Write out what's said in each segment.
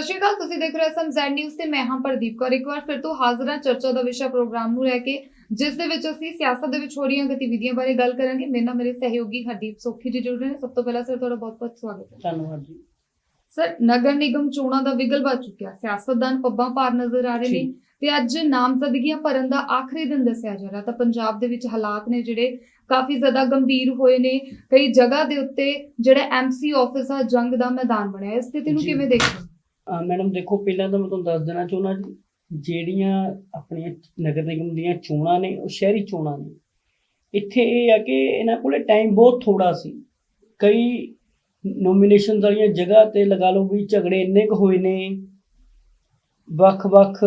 ਸਤਿ ਸ਼੍ਰੀ ਅਕਾਲ ਤੁਸੀਂ ਦੇਖ ਰਹੇ ਹੋ ਸਮਜ਼ੈਡ ਨਿਊਜ਼ ਤੇ ਮੈਂ ਹਾਂ ਪ੍ਰਦੀਪ ਕੌਰ। ਇੱਕ ਵਾਰ ਫਿਰ ਤੋਂ ਹਾਜ਼ਰ ਹਾਂ ਚਰਚਾ ਦਾ ਵਿਸ਼ਾ ਪ੍ਰੋਗਰਾਮ ਨੂੰ ਲੈ ਕੇ ਜਿਸ ਦੇ ਵਿੱਚ ਅਸੀਂ ਸਿਆਸਤ ਦੇ ਵਿੱਚ ਹੋ ਰਹੀਆਂ ਗਤੀਵਿਧੀਆਂ ਬਾਰੇ ਗੱਲ ਕਰਾਂਗੇ। ਮੇਰੇ ਨਾਲ ਮੇਰੇ ਸਹਿਯੋਗੀ ਹਰਦੀਪ ਸੋਖੀ ਜੀ ਜੁੜ ਰਹੇ ਨੇ। ਸਭ ਤੋਂ ਪਹਿਲਾਂ ਸਰ ਤੁਹਾਡਾ ਬਹੁਤ-ਬਹੁਤ ਸਵਾਗਤ ਹੈ। ਧੰਨਵਾਦ ਜੀ। ਸਰ ਨਗਰ ਨਿਗਮ ਚੋਣਾਂ ਦਾ ਵਿਗਲ ਵੱਜ ਚੁੱਕਿਆ ਸਿਆਸਤਦਾਨ ਪੱਬਾਂ ਭਾਰ ਨਜ਼ਰ ਆ ਰਹੇ ਨੇ। ਤੇ ਅੱਜ ਨਾਮਜ਼ਦਗੀਆਂ ਭਰਨ ਦਾ ਆਖਰੀ ਦਿਨ ਦੱਸਿਆ ਜਾ ਰਿਹਾ। ਤਾਂ ਪੰਜਾਬ ਦੇ ਵਿੱਚ ਹਾਲਾਤ ਨੇ ਜਿਹੜੇ ਕਾਫੀ ਜ਼ਿਆਦਾ ਗੰਭੀਰ ਹੋਏ ਨੇ। ਕਈ ਜਗ੍ਹਾ ਦੇ ਉੱਤੇ ਜਿਹੜਾ ਐਮਸੀ ਆਫਿਸ ਆ ਜੰਗ ਦਾ ਮੈਦਾਨ ਬਣਿਆ। ਇਸ ਸਥਿਤੀ ਨੂੰ। ਕਿਵੇਂ ਦੇਖਦੇ ਹੋ? ਮੈਡਮ ਦੇਖੋ ਪਹਿਲਾਂ ਤਾਂ ਮੈਂ ਤੁਹਾਨੂੰ ਦੱਸ ਦੇਣਾ ਚਾਹੁੰਦਾ ਜਿਹੜੀਆਂ ਆਪਣੀਆਂ ਨਗਰ ਨਿਗਮ ਦੀਆਂ ਚੋਣਾਂ ਨੇ ਉਹ ਸ਼ਹਿਰੀ ਚੋਣਾਂ ਨੇ ਇੱਥੇ ਇਹ ਆ ਕਿ ਇਹਨਾਂ ਕੋਲੇ ਟਾਈਮ ਬਹੁਤ ਥੋੜਾ ਸੀ ਕਈ ਨੋਮੀਨੇਸ਼ਨ ਵਾਲੀਆਂ ਜਗ੍ਹਾ ਤੇ ਲਗਾ ਲਓ ਵੀ ਝਗੜੇ ਇੰਨੇ ਕੁ ਹੋਏ ਨੇ ਵੱਖ-ਵੱਖ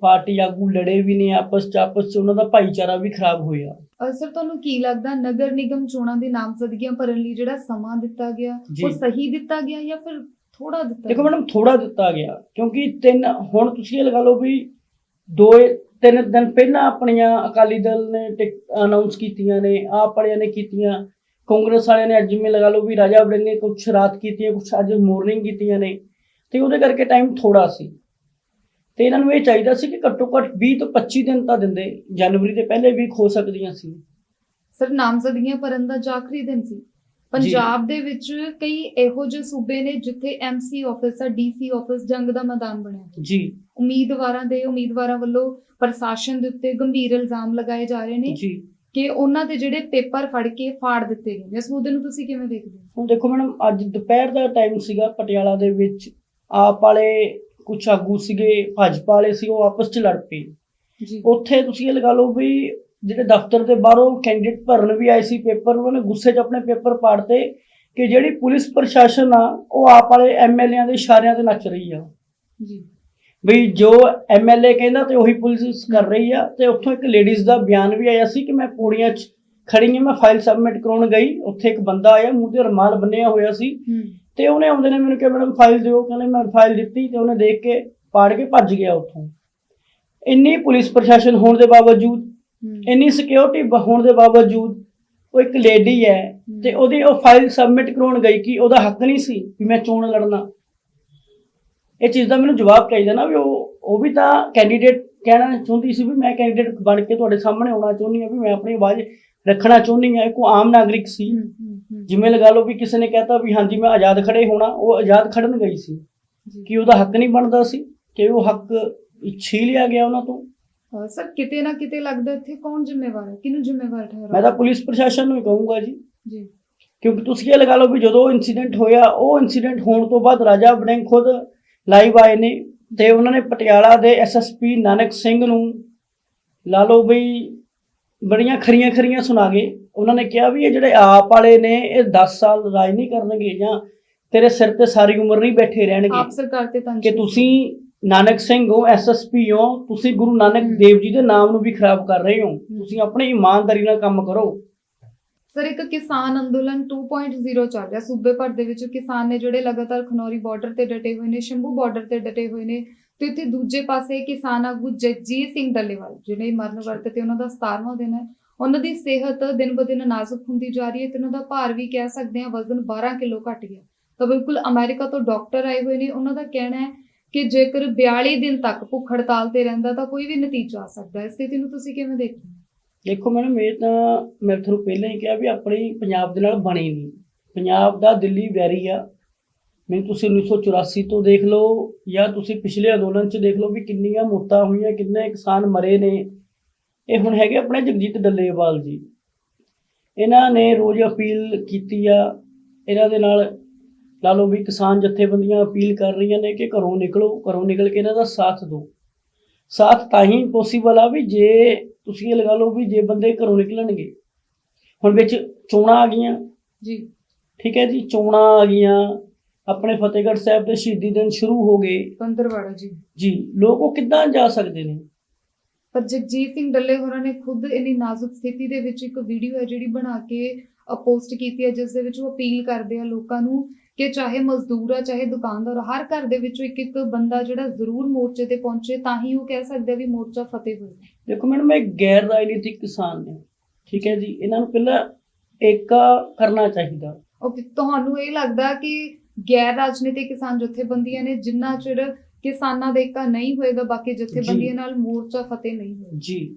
ਪਾਰਟੀ ਆਗੂ ਲੜੇ ਵੀ ਨੇ ਆਪਸ ਚ ਆਪਸ ਚ ਉਹਨਾਂ ਦਾ ਭਾਈਚਾਰਾ ਵੀ ਖਰਾਬ ਹੋਇਆ ਸਰ ਤੁਹਾਨੂੰ ਕੀ ਲੱਗਦਾ ਨਗਰ ਨਿਗਮ ਚੋਣਾਂ ਦੇ ਨਾਮਜ਼ਦਗੀਆਂ ਭਰਨ ਲਈ ਜਿਹੜਾ ਸਮਾਂ ਦਿੱਤਾ ਗਿਆ। ਉਹ ਸਹੀ ਦਿੱਤਾ ਗਿਆ ਜਾਂ ਫਿਰ ਥੋੜਾ ਦਿੱਤਾ ਦੇਖੋ? ਮੈਡਮ ਥੋੜਾ ਦਿੱਤਾ ਗਿਆ ਕਿਉਂਕਿ ਤਿੰਨ ਹੁਣ ਤੁਸੀਂ ਇਹ ਲਗਾ ਲਓ ਵੀ ਦੋ ਤਿੰਨ ਦਿਨ ਪਹਿਲਾਂ ਆਪਣੀਆਂ ਅਕਾਲੀ ਦਲ ਨੇ ਅਨਾਉਂਸ ਕੀਤੀਆਂ ਨੇ ਆਪ ਵਾਲਿਆਂ ਨੇ ਕੀਤੀਆਂ ਕਾਂਗਰਸ ਵਾਲਿਆਂ ਨੇ ਅੱਜ ਜਿਵੇਂ ਲਗਾ ਲਓ ਵੀ ਰਾਜਾ ਵੜਿੰਗ ਨੇ ਕੁਝ ਰਾਤ ਕੀਤੀਆਂ ਕੁਝ ਅੱਜ ਮਾਰਨਿੰਗ ਕੀਤੀਆਂ ਨੇ ਤੇ ਉਹਦੇ ਕਰਕੇ ਟਾਈਮ ਥੋੜਾ ਸੀ। ਤੇ ਇਹਨਾਂ ਨੂੰ ਇਹ ਚਾਹੀਦਾ ਸੀ ਕਿ ਘੱਟੋ ਘੱਟ 20 ਤੋਂ 25 ਦਿਨ ਤਾਂ ਦਿੰਦੇ ਜਨਵਰੀ ਦੇ ਪਹਿਲੇ ਵੀਕ ਹੋ ਸਕਦੀਆਂ ਸੀ। ਸਰ ਨਾਮਜ਼ਦਗੀਆਂ ਭਰਨ ਦਾ ਆਖਰੀ ਦਿਨ ਸੀ? ਪੰਜਾਬ ਦੇ ਵਿੱਚ ਕਈ ਇਹੋ ਜਿਹੇ ਸੂਬੇ ਨੇ ਜਿੱਥੇ ਐਮਸੀ ਆਫਿਸ ਆ ਡੀਸੀ ਆਫਿਸ ਜੰਗ ਦਾ ਮੈਦਾਨ ਬਣਿਆ ਜੀ। ਉਮੀਦਵਾਰਾਂ ਦੇ ਉਮੀਦਵਾਰਾਂ ਵੱਲੋਂ ਪ੍ਰਸ਼ਾਸਨ ਦੇ ਉੱਤੇ ਗੰਭੀਰ ਇਲਜ਼ਾਮ ਲਗਾਏ ਜਾ ਰਹੇ ਨੇ ਜੀ। ਕਿ ਉਹਨਾਂ ਦੇ ਜਿਹੜੇ ਪੇਪਰ ਫੜ ਕੇ ਫਾੜ ਦਿੱਤੇ ਗਏ ਨੇ। ਇਸ ਮੁੱਦੇ ਨੂੰ ਤੁਸੀਂ ਕਿਵੇਂ ਦੇਖਦੇ ਹੋ? ਹੁਣ ਦੇਖੋ ਮੈਡਮ ਅੱਜ ਦੁਪਹਿਰ ਦਾ ਟਾਈਮ ਸੀਗਾ ਪਟਿਆਲਾ ਦੇ ਵਿੱਚ ਆਪ ਵਾਲੇ ਕੁਝ ਆਗੂ ਸੀਗੇ ਭਾਜਪਾ ਵਾਲੇ ਸੀ ਉਹ ਆਪਸ ਚ ਲੜ ਪਏ। ਜੀ। ਉੱਥੇ ਤੁਸੀਂ ਇਹ ਲਗਾ ਲਓ ਵੀ ਜਿਹੜੇ ਦਫ਼ਤਰ ਦੇ ਬਾਹਰੋਂ ਕੈਂਡੀਡੇਟ ਭਰਨ ਵੀ ਆਏ ਸੀ ਪੇਪਰ ਉਹਨਾਂ ਨੇ ਗੁੱਸੇ 'ਚ ਆਪਣੇ ਪੇਪਰ ਪਾੜਤੇ ਕਿ ਜਿਹੜੀ ਪੁਲਿਸ ਪ੍ਰਸ਼ਾਸਨ ਆ ਉਹ ਆਪ ਵਾਲੇ ਐਮਐਲਏਆਂ ਦੇ ਇਸ਼ਾਰਿਆਂ ਤੇ ਨੱਚ ਰਹੀ ਆ। ਜੀ। ਵੀ ਜੋ ਐਮਐਲਏ ਕਹਿੰਦਾ ਤੇ ਉਹੀ ਪੁਲਿਸ ਕਰ ਰਹੀ ਆ ਤੇ ਉੱਥੋਂ ਇੱਕ ਲੇਡੀਜ਼ ਦਾ ਬਿਆਨ ਵੀ ਆਇਆ ਸੀ ਕਿ ਮੈਂ ਪੌੜੀਆਂ 'ਚ ਖੜੀ ਹਾਂ ਮੈਂ ਫਾਈਲ ਸਬਮਿਟ ਕਰਾਉਣ ਗਈ ਉੱਥੇ ਇੱਕ ਬੰਦਾ ਆਇਆ ਮੂੰਹ ਤੇ ਰੁਮਾਲ ਬੰਨਿਆ ਹੋਇਆ ਸੀ। ਤੇ ਉਹਨੇ ਆਉਂਦੇ ਨੇ ਮੈਨੂੰ ਕਿਹਾ ਮੈਡਮ ਫਾਈਲ ਦਿਓ। ਕਹਿੰਦੇ ਮੈਂ ਫਾਈਲ ਦਿੱਤੀ ਤੇ ਉਹਨੇ ਦੇਖ ਕੇ ਪਾੜ ਕੇ ਭੱਜ ਗਿਆ ਉੱਥੋਂ। ਇੰਨੀ ਪੁਲਿਸ ਪ੍ਰਸ਼ਾਸਨ ਹੋਣ ਦੇ ਬਾਵਜੂਦ ਇੰਨੀ ਸਿਕਿਉਰਿਟੀ ਹੋਣ ਦੇ ਬਾਵਜੂਦ ਉਹ ਇੱਕ ਲੇਡੀ ਹੈ ਤੇ ਉਹਦੀ ਉਹ ਫਾਈਲ ਸਬਮਿਟ ਕਰਾਉਣ ਗਈ ਕਿ ਉਹਦਾ ਹੱਕ ਨਹੀਂ ਸੀ ਵੀ ਮੈਂ ਚੋਣ ਲੜਨਾ। ਇਹ ਚੀਜ਼ ਦਾ ਮੈਨੂੰ ਜਵਾਬ ਚਾਹੀਦਾ ਨਾ ਵੀ ਉਹ ਉਹ ਵੀ ਤਾਂ ਕੈਂਡੀਡੇਟ ਕਹਿਣਾ ਚਾਹੁੰਦੀ ਸੀ ਵੀ ਮੈਂ ਕੈਂਡੀਡੇਟ ਬਣ ਕੇ ਤੁਹਾਡੇ ਸਾਹਮਣੇ ਆਉਣਾ ਚਾਹੁੰਦੀ ਹਾਂ ਵੀ ਮੈਂ ਆਪਣੀ ਆਵਾਜ਼ ਰੱਖਣਾ ਚਾਹੁੰਦੀ ਹਾਂ ਇੱਕ ਆਮ ਨਾਗਰਿਕ ਸੀ। ਜਿਵੇਂ ਲਗਾ ਲਓ ਵੀ ਕਿਸੇ ਨੇ ਕਹਿਤਾ ਵੀ ਹਾਂਜੀ ਮੈਂ ਆਜ਼ਾਦ ਖੜੇ ਹੋਣਾ ਉਹ ਆਜ਼ਾਦ ਖੜਨ ਗਈ ਸੀ। ਕਿ ਉਹਦਾ ਹੱਕ ਨਹੀਂ ਬਣਦਾ ਸੀ ਕਿ ਉਹ ਹੱਕ ਛੀਨ ਲਿਆ ਗਿਆ ਉਹਨਾਂ ਤੋਂ। ਸਰ ਕਿਤੇ ਨਾ ਕਿਤੇ ਲੱਗਦਾ ਇੱਥੇ ਕੌਣ ਜ਼ਿੰਮੇਵਾਰ ਹੈ? ਕਿਹਨੂੰ ਜ਼ਿੰਮੇਵਾਰ ਠਹਿਰਾ ਮੈਂ ਤਾਂ ਪੁਲਿਸ ਪ੍ਰਸ਼ਾਸਨ ਨੂੰ ਹੀ ਕਹੂੰਗਾ ਜੀ। ਜੀ। ਕਿਉਂਕਿ ਤੁਸੀਂ ਇਹ ਲਗਾ ਲਓ ਵੀ ਜਦੋਂ ਇਨਸੀਡੈਂਟ ਹੋਇਆ ਉਹ ਇਨਸੀਡੈਂਟ ਹੋਣ ਤੋਂ ਬਾਅਦ ਰਾਜਾ ਵੜਿੰਗ ਖੁਦ ਲਾਈਵ ਆਏ ਨੇ ਤੇ ਉਹਨਾਂ ਨੇ ਪਟਿਆਲਾ ਦੇ ਐਸਐਸਪੀ ਨਾਨਕ ਸਿੰਘ ਨੂੰ ਲਾ ਲਓ ਵੀ ਬੜੀਆਂ ਖਰੀਆਂ ਖਰੀਆਂ ਸੁਣਾ ਗਏ। ਉਹਨਾਂ ਨੇ ਕਿਹਾ ਵੀ ਇਹ ਜਿਹੜੇ ਆਪ ਵਾਲੇ ਨੇ ਇਹ 10 ਸਾਲ ਰਾਜ ਨਹੀਂ ਕਰਨਗੇ ਜਾਂ ਤੇਰੇ ਸਿਰ ਤੇ ਸਾਰੀ ਉਮਰ ਨਹੀਂ ਬੈਠੇ ਰਹਿਣਗੇ। ਆਪ ਸਰਕਾਰ ਤੇ ਤੰਜ ਕਿ ਤੁਸੀਂ ਨਾਨਕ ਸਿੰਘ ਹੋ ਐਸਐਸਪੀ ਹੋ ਤੁਸੀਂ ਗੁਰੂ ਨਾਨਕ ਦੇਵ ਜੀ ਦੇ ਨਾਮ ਨੂੰ ਵੀ ਖਰਾਬ ਕਰ ਰਹੇ ਹੋ। ਤੁਸੀਂ ਆਪਣੀ ਇਮਾਨਦਾਰੀ ਨਾਲ ਕੰਮ ਕਰੋ। ਸਰ ਇੱਕ ਕਿਸਾਨ ਅੰਦੋਲਨ 2.0 ਚੱਲ ਰਿਹਾ। ਸੂਬੇ ਭਰ ਦੇ ਵਿੱਚ ਕਿਸਾਨ ਨੇ ਜਿਹੜੇ ਲਗਾਤਾਰ ਖਨੌਰੀ ਬਾਰਡਰ ਤੇ ਡਟੇ ਹੋਏ ਨੇ ਸ਼ੰਭੂ ਬਾਰਡਰ ਤੇ ਡਟੇ ਹੋਏ ਨੇ ਤੇ ਇੱਥੇ ਦੂਜੇ ਪਾਸੇ ਕਿਸਾਨ ਆਗੂ ਜਗਜੀਤ ਸਿੰਘ ਡੱਲੇਵਾਲ ਜਿਹੜੇ ਮਰਨ ਵਰਤ ਤੇ ਉਹਨਾਂ ਦਾ 17ਵਾਂ ਦਿਨ ਹੈ। ਉਹਨਾਂ ਦੀ ਸਿਹਤ ਦਿਨ ਬ ਦਿਨ ਨਾਜ਼ੁਕ ਹੁੰਦੀ ਜਾ ਰਹੀ ਹੈ ਤੇ ਉਹਨਾਂ ਦਾ ਭਾਰ ਵੀ ਕਹਿ ਸਕਦੇ ਹਾਂ ਵਜ਼ਨ 12 ਕਿਲੋ ਘਟ ਗਿਆ। ਤਾਂ ਬਿਲਕੁਲ ਅਮਰੀਕਾ ਤੋਂ ਡਾਕਟਰ ਆਏ ਹੋਏ ਨੇ। ਉਹਨਾਂ ਦਾ ਕਹਿਣਾ ਹੈ ਕਿ ਜੇਕਰ 42 ਦਿਨ ਤੱਕ ਭੁੱਖ ਹੜਤਾਲ ਤੇ ਰਹਿੰਦਾ ਤਾਂ ਕੋਈ ਵੀ ਨਤੀਜਾ ਆ ਸਕਦਾ ਹੈ। ਸਥਿਤੀ ਨੂੰ ਤੁਸੀਂ ਕਿਵੇਂ ਦੇਖਦੇ ਹੋ? ਦੇਖੋ ਮੈਡਮ, ਇਹ ਤਾਂ ਮੈਂ ਤੁਹਾਨੂੰ ਪਹਿਲਾਂ ਹੀ ਕਿਹਾ ਵੀ ਆਪਣੀ ਪੰਜਾਬ ਦੇ ਨਾਲ ਬਣੀ ਨਹੀਂ। ਪੰਜਾਬ ਦਾ ਦਿੱਲੀ ਵੈਰੀ ਆ। ਮੈਨੂੰ ਤੁਸੀਂ 1984 ਤੋਂ ਦੇਖ ਲਓ ਜਾਂ ਤੁਸੀਂ ਪਿਛਲੇ ਅੰਦੋਲਨ 'ਚ ਦੇਖ ਲਓ ਵੀ ਕਿੰਨੀਆਂ ਮੌਤਾਂ ਹੋਈਆਂ, ਕਿੰਨੇ ਕਿਸਾਨ ਮਰੇ ਨੇ। ਇਹ ਹੁਣ ਹੈਗੇ ਆਪਣੇ ਜਗਜੀਤ ਡੱਲੇਵਾਲ ਜੀ। ਇਹਨਾਂ ਨੇ ਰੋਜ਼ ਅਪੀਲ ਕੀਤੀ ਆ। ਇਹਨਾਂ ਦੇ ਨਾਲ ਲਾ ਲਓ ਵੀ ਕਿਸਾਨ ਜਥੇਬੰਦੀਆਂ ਅਪੀਲ ਕਰ ਰਹੀਆਂ ਨੇ ਕਿ ਘਰੋਂ ਨਿਕਲੋ ਘਰੋਂ ਨਿਕਲ ਕੇ ਇਹਨਾਂ ਦਾ ਸਾਥ ਦਿਓ। ਸਾਥ ਤਾਂ ਹੀ ਪੋਸੀਬਲ ਆ ਵੀ ਜੇ ਤੁਸੀਂ ਇਹ ਲਗਾ ਲਓ ਵੀ ਜੇ ਬੰਦੇ ਘਰੋਂ ਨਿਕਲਣਗੇ। ਹੁਣ ਵਿੱਚ ਚੋਣਾਂ ਆ ਗਈਆਂ। ਜੀ। ਠੀਕ ਹੈ ਜੀ ਚੋਣਾਂ ਆ ਗਈਆਂ। ਆਪਣੇ ਫਤਿਹਗੜ੍ਹ ਸਾਹਿਬ ਦੇ ਸ਼ਹੀਦੀ ਦਿਨ ਸ਼ੁਰੂ ਹੋ ਗਏ। ਪੰਦਰਵਾੜਾ ਜੀ। ਜੀ ਲੋਕ ਉਹ ਕਿੱਦਾਂ ਜਾ ਸਕਦੇ ਨੇ? ਪਰ ਜਗਜੀਤ ਸਿੰਘ ਡੱਲੇ ਹੋਰਾਂ ਨੇ ਖੁਦ ਇੰਨੀ ਨਾਜ਼ੁਕ ਸਥਿਤੀ ਦੇ ਵਿੱਚ ਇੱਕ ਵੀਡੀਓ ਹੈ ਜਿਹੜੀ ਬਣਾ ਕੇ ਪੋਸਟ ਕੀਤੀ ਹੈ ਜਿਸ ਦੇ ਵਿੱਚ ਉਹ ਅਪੀਲ ਕਰਦੇ ਆ ਲੋਕਾਂ ਨੂੰ ਕਿ ਚਾਹੇ ਮਜ਼ਦੂਰ ਆ ਚਾਹੇ ਦੁਕਾਨਦਾਰ ਹਰ ਘਰ ਦੇ ਵਿੱਚੋਂ ਇੱਕ ਇੱਕ ਬੰਦਾ ਜਿਹੜਾ ਜ਼ਰੂਰ ਮੋਰਚੇ ਤੇ ਪਹੁੰਚੇ ਤਾਂ ਹੀ ਉਹ ਕਹਿ ਸਕਦੇ ਵੀ ਮੋਰਚਾ ਫਤਿਹ ਹੋਇਆ ਦੇਖੋ ਮੈਡਮ ਇਹ ਗੈਰ ਰਾਜਨੀਤਿਕ ਕਿਸਾਨ ਨੇ ਠੀਕ ਹੈ ਜੀ? ਇਹਨਾਂ ਨੂੰ ਪਹਿਲਾਂ ਏਕਾ ਕਰਨਾ ਚਾਹੀਦਾ। ਓਕੇ ਤੁਹਾਨੂੰ ਇਹ ਲੱਗਦਾ ਕਿ ਗੈਰ ਰਾਜਨੀਤਿਕ ਕਿਸਾਨ ਜਥੇਬੰਦੀਆਂ ਨੇ ਜਿੰਨਾ ਚਿਰ ਕਿਸਾਨਾਂ ਦਾ ਏਕਾ ਨਹੀਂ ਹੋਏਗਾ ਬਾਕੀ ਜਥੇਬੰਦੀਆਂ ਨਾਲ ਮੋਰਚਾ ਫਤਿਹ ਨਹੀਂ ਹੋਏਗਾ? ਜੀ।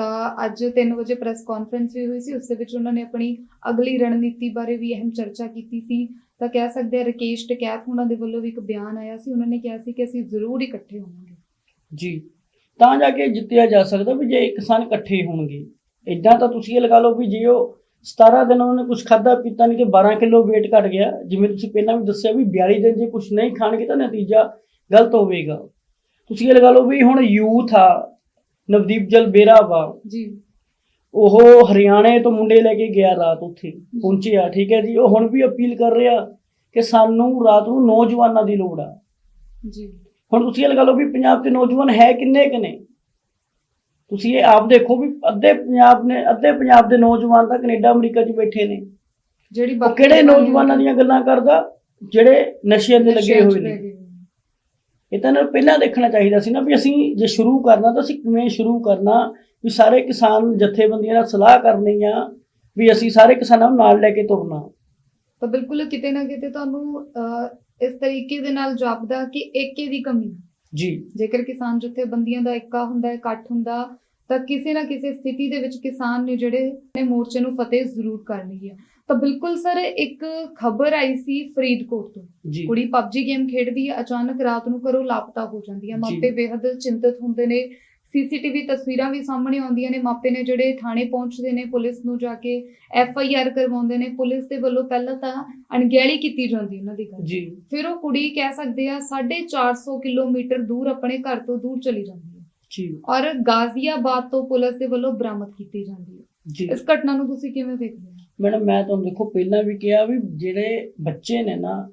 ਤਾਂ ਅੱਜ 3 ਵਜੇ ਪ੍ਰੈਸ ਕਾਨਫਰੰਸ ਵੀ ਹੋਈ ਸੀ, ਉਸ ਦੇ ਵਿੱਚ ਉਹਨਾਂ ਨੇ ਆਪਣੀ ਅਗਲੀ ਰਣਨੀਤੀ ਬਾਰੇ ਵੀ ਅਹਿਮ ਚਰਚਾ ਕੀਤੀ ਸੀ। ਤਾਂ ਕਹਿ ਸਕਦੇ ਆ ਰਕੇਸ਼ ਟਕੈਤ ਉਹਨਾਂ ਦੇ ਵੱਲੋਂ ਵੀ ਇੱਕ ਬਿਆਨ ਆਇਆ ਸੀ। ਉਹਨਾਂ ਨੇ ਕਿਹਾ ਸੀ ਕਿ ਅਸੀਂ ਜ਼ਰੂਰ ਇਕੱਠੇ ਹੋਵਾਂਗੇ। ਜੀ, ਤਾਂ ਜਾ ਕੇ ਜਿੱਤਿਆ ਜਾ ਸਕਦਾ ਵੀ ਜੇ ਕਿਸਾਨ ਇਕੱਠੇ ਹੋਣਗੇ। ਇਦਾਂ ਤਾਂ ਤੁਸੀਂ ਇਹ ਲਗਾ ਲਓ ਵੀ ਜੇ ਉਹ 17 ਦਿਨ ਉਹਨੇ ਕੁਝ ਖਾਦਾ ਪੀਤਾ ਨਹੀਂ ਤੇ 12 ਕਿਲੋ weight ਘਟ ਗਿਆ, ਜਿਵੇਂ ਤੁਸੀਂ ਪਹਿਲਾਂ ਵੀ ਦੱਸਿਆ ਵੀ 42 ਦਿਨ ਜੇ ਕੁਝ ਨਹੀਂ ਖਾਣਗੇ ਤਾਂ ਨਤੀਜਾ ਗਲਤ ਹੋਵੇਗਾ। ਤੁਸੀਂ ਇਹ ਲਗਾ ਲਓ ਵੀ ਹੁਣ ਯੂਥ ਆ ਨਵਦੀਪ ਜਲ ਬੇਰਾ ਵਾ। ਜੀ। ਉਹ ਹਰਿਆਣੇ ਤੋਂ ਮੁੰਡੇ ਲੈ ਕੇ ਗਿਆ ਰਾਤ ਉੱਥੇ ਪਹੁੰਚਿਆ ਠੀਕ ਹੈ ਜੀ। ਉਹ ਹੁਣ ਵੀ ਅਪੀਲ ਕਰ ਰਿਹਾ ਕਿ ਸਾਨੂੰ ਰਾਤ ਨੂੰ ਨੌਜਵਾਨਾਂ ਦੀ ਲੋੜ ਆ। ਜੀ। ਹੁਣ ਤੁਸੀਂ ਇਹ ਲਗਾ ਲਓ ਵੀ ਪੰਜਾਬ ਦੇ ਨੌਜਵਾਨ ਹੈ ਕਿੰਨੇ ਕੁ ਨੇ? ਤੁਸੀਂ ਇਹ ਆਪ ਦੇਖੋ ਵੀ ਅੱਧੇ ਪੰਜਾਬ ਨੇ ਅੱਧੇ ਪੰਜਾਬ ਦੇ ਨੌਜਵਾਨ ਤਾਂ ਕੈਨੇਡਾ ਅਮਰੀਕਾ 'ਚ ਬੈਠੇ ਨੇ। ਜਿਹੜੀ ਕਿਹੜੇ ਨੌਜਵਾਨਾਂ ਦੀਆਂ ਗੱਲਾਂ ਕਰਦਾ? ਜਿਹੜੇ ਨਸ਼ਿਆਂ ਦੇ ਲੱਗੇ ਹੋਏ ਨੇ। ਇਹ ਤਾਂ ਇਹਨਾਂ ਨੂੰ ਪਹਿਲਾਂ ਦੇਖਣਾ ਚਾਹੀਦਾ ਸੀ ਨਾ ਵੀ ਅਸੀਂ ਜੇ ਸ਼ੁਰੂ ਕਰਨਾ ਤਾਂ ਅਸੀਂ ਕਿਵੇਂ ਸ਼ੁਰੂ ਕਰਨਾ ਵੀ ਸਾਰੇ ਕਿਸਾਨ ਜਥੇਬੰਦੀਆਂ ਨਾਲ ਸਲਾਹ ਕਰਨੀ ਆ ਵੀ ਅਸੀਂ ਸਾਰੇ ਕਿਸਾਨਾਂ ਨੂੰ ਨਾਲ ਲੈ ਕੇ ਤੁਰਨਾ। ਤਾਂ ਬਿਲਕੁਲ ਕਿਤੇ ਨਾ ਕਿਤੇ ਤੁਹਾਨੂੰ ਇਸ ਤਰੀਕੇ ਦੇ ਨਾਲ ਜਾਪਦਾ ਕਿ ਏਕੇ ਦੀ ਕਮੀ। ਜੀ। ਜੇਕਰ ਕਿਸਾਨ ਜਥੇਬੰਦੀਆਂ ਦਾ ਏਕਾ ਹੁੰਦਾ ਹੈ ਇਕੱਠ ਹੁੰਦਾ ਤਾਂ ਕਿਸੇ ਨਾ ਕਿਸੇ ਸਥਿਤੀ ਦੇ ਵਿੱਚ ਕਿਸਾਨ ਨੇ ਜਿਹੜੇ ਨੇ ਮੋਰਚੇ ਨੂੰ ਫਤਿਹ ਜ਼ਰੂਰ ਕਰਨੀ ਹੈ। ਤਾਂ ਬਿਲਕੁਲ ਸਰ ਇੱਕ ਖਬਰ ਆਈ ਸੀ ਫਰੀਦਕੋਟ ਤੋਂ। ਕੁੜੀ ਪਬਜੀ ਗੇਮ ਖੇਡਦੀ ਹੈ ਅਚਾਨਕ ਰਾਤ ਨੂੰ ਘਰੋਂ ਲਾਪਤਾ ਹੋ ਜਾਂਦੀ ਹੈ। ਮਾਪੇ ਬੇਹੱਦ ਚਿੰਤਤ ਹੁੰਦੇ ਨੇ। ਸੀਸੀਟੀਵੀ ਤਸਵੀਰਾਂ ਵੀ ਸਾਹਮਣੇ ਆਉਂਦੀਆਂ ਨੇ। ਮਾਪੇ ਨੇ ਜਿਹੜੇ ਥਾਣੇ ਪਹੁੰਚਦੇ ਨੇ ਪੁਲਿਸ ਨੂੰ ਜਾ ਕੇ ਐਫ ਆਈ ਆਰ ਕਰਵਾਉਂਦੇ ਨੇ। ਪੁਲਿਸ ਦੇ ਵੱਲੋਂ ਪਹਿਲਾਂ ਤਾਂ ਅਣਗਹਿਲੀ ਕੀਤੀ ਜਾਂਦੀ ਉਹਨਾਂ ਦੀ ਗੱਲ। ਜੀ। ਫਿਰ ਉਹ ਕੁੜੀ ਕਹਿ ਸਕਦੇ ਆ 450 ਕਿਲੋਮੀਟਰ ਦੂਰ ਆਪਣੇ ਘਰ ਤੋਂ ਦੂਰ ਚਲੀ ਜਾਂਦੀ ਹੈ ਜੀ। ਔਰ ਗਾਜ਼ੀਆਬਾਦ ਤੋਂ ਪੁਲਿਸ ਦੇ ਵੱਲੋਂ ਬਰਾਮਦ ਕੀਤੀ ਜਾਂਦੀ ਹੈ ਜੀ। ਇਸ ਘਟਨਾ ਨੂੰ ਤੁਸੀਂ ਕਿਵੇਂ ਦੇਖਦੇ ਹੋ? ਮੈਡਮ, ਮੈਂ ਤੁਹਾਨੂੰ ਦੇਖੋ ਪਹਿਲਾਂ ਵੀ ਕਿਹਾ ਵੀ ਜਿਹੜੇ ਬੱਚੇ ਨੇ ਨਾ,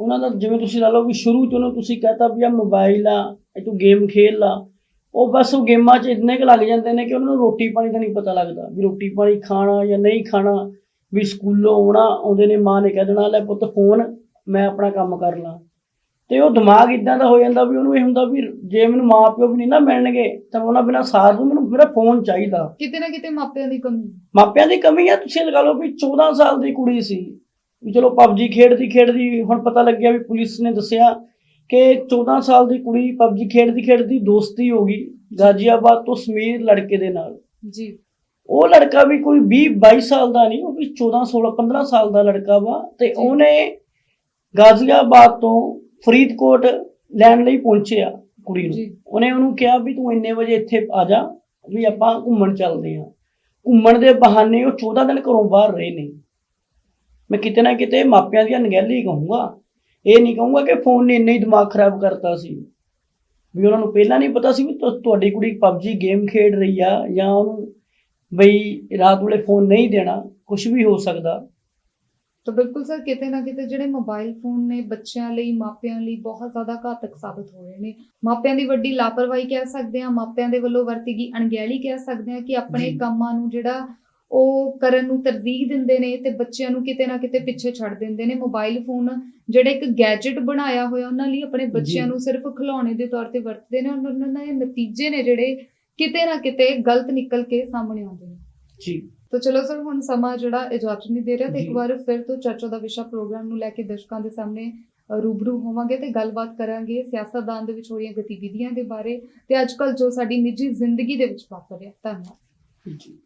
ਉਹਨਾਂ ਦਾ ਜਿਵੇਂ ਤੁਸੀਂ ਲਾ ਲਓ ਵੀ ਸ਼ੁਰੂ 'ਚ ਉਹਨੂੰ ਤੁਸੀਂ ਕਹਤਾ ਵੀ ਆ ਮੋਬਾਈਲ ਆ, ਇਹ ਤੂੰ ਗੇਮ ਖੇਲ ਲਾ, ਉਹ ਬਸ ਉਹ ਗੇਮਾਂ 'ਚ ਇੰਨੇ ਕੁ ਲੱਗ ਜਾਂਦੇ ਨੇ ਕਿ ਉਹਨਾਂ ਨੂੰ ਰੋਟੀ ਪਾਣੀ ਦਾ ਨਹੀਂ ਪਤਾ ਲੱਗਦਾ ਵੀ ਰੋਟੀ ਪਾਣੀ ਖਾਣਾ ਜਾਂ ਨਹੀਂ ਖਾਣਾ, ਵੀ ਸਕੂਲੋਂ ਆਉਣਾ, ਆਉਂਦੇ ਨੇ ਮਾਂ ਨੇ ਕਹਿ ਦੇਣਾ, ਲੈ ਪੁੱਤ ਫੋਨ ਮੈਂ ਆਪਣਾ ਕੰਮ ਕਰ ਲਾਂ। ਤੇ ਉਹ ਦਿਮਾਗ ਇਦਾਂ ਦਾ ਹੋ ਜਾਂਦਾ ਵੀ ਉਹਨੂੰ ਇਹ ਹੁੰਦਾ ਵੀ ਜੇ ਮੈਨੂੰ ਮਾਂ ਪਿਓ ਵੀ ਨਹੀਂ ਨਾ ਮਿਲਣਗੇ ਤਾਂ ਉਹਨਾਂ ਬਿਨਾਂ ਸਾਰ ਨੂੰ ਮੈਨੂੰ ਮੇਰਾ ਫੋਨ ਚਾਹੀਦਾ। ਕਿਤੇ ਨਾ ਕਿਤੇ ਮਾਪਿਆਂ ਦੀ ਕਮੀ। ਮਾਪਿਆਂ ਦੀ ਕਮੀ ਆ ਤੁਸੀਂ ਲਗਾ ਲਓ ਵੀ 14 ਸਾਲ ਦੀ ਕੁੜੀ ਸੀ। ਵੀ ਚਲੋ ਪਬਜੀ ਖੇਡਦੀ ਖੇਡਦੀ ਹੁਣ ਪਤਾ ਲੱਗਿਆ ਵੀ ਪੁਲਿਸ ਨੇ ਦੱਸਿਆ ਕਿ 14 ਸਾਲ ਦੀ ਕੁੜੀ ਪਬਜੀ ਖੇਡਦੀ ਖੇਡਦੀ ਦੋਸਤੀ ਹੋ ਗਈ ਗਾਜ਼ੀਆਬਾਦ ਤੋਂ ਸਮੀਰ ਲੜਕੇ ਦੇ ਨਾਲ। ਜੀ। ਉਹ ਲੜਕਾ ਵੀ ਕੋਈ 20 22 ਸਾਲ ਦਾ ਨਹੀਂ ਉਹ ਵੀ 14 16 15 ਸਾਲ ਦਾ ਲੜਕਾ ਵਾ ਤੇ ਉਹਨੇ ਗਾਜ਼ੀਆਬਾਦ ਤੋਂ ਫਰੀਦਕੋਟ ਲੈਣ ਲਈ ਪਹੁੰਚਿਆ ਕੁੜੀ ਨੂੰ। ਉਹਨੇ ਉਹਨੂੰ ਕਿਹਾ ਵੀ ਤੂੰ ਇੰਨੇ ਵਜੇ ਇੱਥੇ ਆ ਜਾ ਵੀ ਆਪਾਂ ਘੁੰਮਣ ਚੱਲਦੇ ਹਾਂ ਘੁੰਮਣ ਦੇ ਬਹਾਨੇ ਉਹ 14 ਦਿਨ ਘਰੋਂ ਬਾਹਰ ਰਹੇ ਨੇ। ਮੈਂ ਕਿਤੇ ਨਾ ਕਿਤੇ ਮਾਪਿਆਂ ਦੀ ਅਣਗਹਿਲੀ ਕਹੂੰਗਾ। ਇਹ ਨਹੀਂ ਕਹੂੰਗਾ ਕਿ ਫੋਨ ਨੇ ਇੰਨਾ ਹੀ ਦਿਮਾਗ ਖਰਾਬ ਕਰਤਾ ਸੀ। ਵੀ ਉਹਨਾਂ ਨੂੰ ਪਹਿਲਾਂ ਨਹੀਂ ਪਤਾ ਸੀ ਵੀ ਤੁਹਾਡੀ ਕੁੜੀ ਪਬਜੀ ਗੇਮ ਖੇਡ ਰਹੀ ਆ ਜਾਂ ਉਹਨੂੰ ਬਈ ਰਾਤ ਵੇਲੇ ਫੋਨ ਨਹੀਂ ਦੇਣਾ। ਕੁਝ ਵੀ ਹੋ ਸਕਦਾ। ਤਾਂ ਬਿਲਕੁਲ ਸਰ ਕਿਤੇ ਨਾ ਕਿਤੇ ਜਿਹੜੇ ਮੋਬਾਈਲ ਫੋਨ ਨੇ ਬੱਚਿਆਂ ਲਈ ਮਾਪਿਆਂ ਲਈ ਬਹੁਤ ਜ਼ਿਆਦਾ ਘਾਤਕ ਸਾਬਤ ਹੋ ਰਹੇ ਨੇ ਮਾਪਿਆਂ ਦੀ ਵੱਡੀ ਲਾਪਰਵਾਹੀ ਕਹਿ ਸਕਦੇ ਹਾਂ ਮਾਪਿਆਂ ਦੇ ਵੱਲੋਂ ਵਰਤੀ ਗਈ ਅਣਗਹਿਲੀ ਕਹਿ ਸਕਦੇ ਹਾਂ ਕਿ ਆਪਣੇ। ਕੰਮਾਂ ਨੂੰ ਜਿਹੜਾ ਉਹ ਕਰਨ ਨੂੰ ਤਰਜੀਹ ਦਿੰਦੇ ਨੇ ਤੇ ਬੱਚਿਆਂ ਨੂੰ ਕਿਤੇ ਨਾ ਕਿਤੇ ਪਿੱਛੇ ਛੱਡ ਦਿੰਦੇ ਨੇ ਮੋਬਾਈਲ ਫੋਨ ਜਿਹੜਾ ਇੱਕ ਗੈਜਟ ਬਣਾਇਆ ਹੋਇਆ ਉਹਨਾਂ ਲਈ ਆਪਣੇ ਬੱਚਿਆਂ। ਨੂੰ ਸਿਰਫ ਖਿਡੌਣੇ ਦੇ ਤੌਰ ਤੇ ਵਰਤਦੇ ਨੇ ਉਹਨਾਂ ਦੇ ਨਤੀਜੇ ਨੇ ਜਿਹੜੇ ਕਿਤੇ ਨਾ ਕਿਤੇ ਗਲਤ ਨਿਕਲ ਕੇ ਸਾਹਮਣੇ ਆਉਂਦੇ ਨੇ ਜੀ। ਤਾਂ ਚਲੋ ਸਰ ਹੁਣ ਸਮਾਂ ਜਿਹੜਾ ਇਜਾਜ਼ਤ ਨਹੀਂ ਦੇ ਰਿਹਾ ਤੇ ਇੱਕ। ਵਾਰ ਫਿਰ ਤੋਂ ਚਰਚਾ ਦਾ ਵਿਸ਼ਾ ਪ੍ਰੋਗਰਾਮ ਨੂੰ ਲੈ ਕੇ ਦਰਸ਼ਕਾਂ ਦੇ ਸਾਹਮਣੇ ਰੂਬਰੂ ਹੋਵਾਂਗੇ ਤੇ ਗੱਲਬਾਤ ਕਰਾਂਗੇ ਸਿਆਸਤਦਾਨ ਦੇ ਵਿੱਚ ਹੋ ਰਹੀਆਂ ਗਤੀਵਿਧੀਆਂ ਦੇ ਬਾਰੇ ਤੇ ਅੱਜਕੱਲ ਜੋ ਸਾਡੀ ਨਿੱਜੀ ਜ਼ਿੰਦਗੀ ਦੇ ਵਿੱਚ ਵਾਪਰ ਰਿਹਾ। ਧੰਨਵਾਦ। ਜੀ।